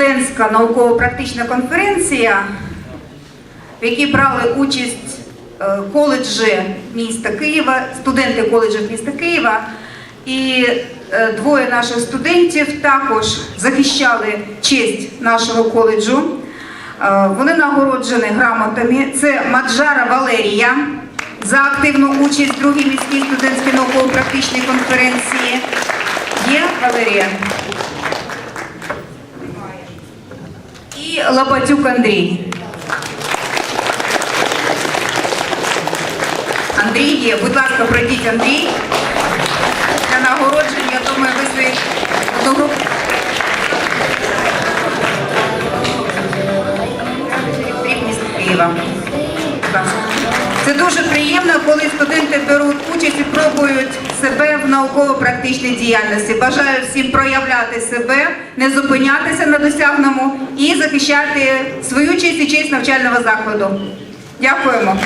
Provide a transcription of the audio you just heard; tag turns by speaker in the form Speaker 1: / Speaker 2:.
Speaker 1: студентська науково-практична конференція, в якій брали участь е, коледжі міста Києва, студенти коледжів міста Києва. І е, двоє наших студентів також захищали честь нашого коледжу. Е, Вони нагороджені грамотами. Це Маджара Валерія за активну участь в другій міській студентській науково-практичній конференції. Є Валерія? І Лопатюк Андрій. Андрій є. Будь ласка, пройдіть Андрій. Для нагородження, я думаю, ви свої фотограф... Директорів міста Києва. Будь ласка. Це дуже приємно, коли беруть і пробують себе в науково-практичній діяльності. Бажаю всім проявляти себе, не зупинятися на досягному і захищати свою честь і честь навчального закладу. Дякуємо.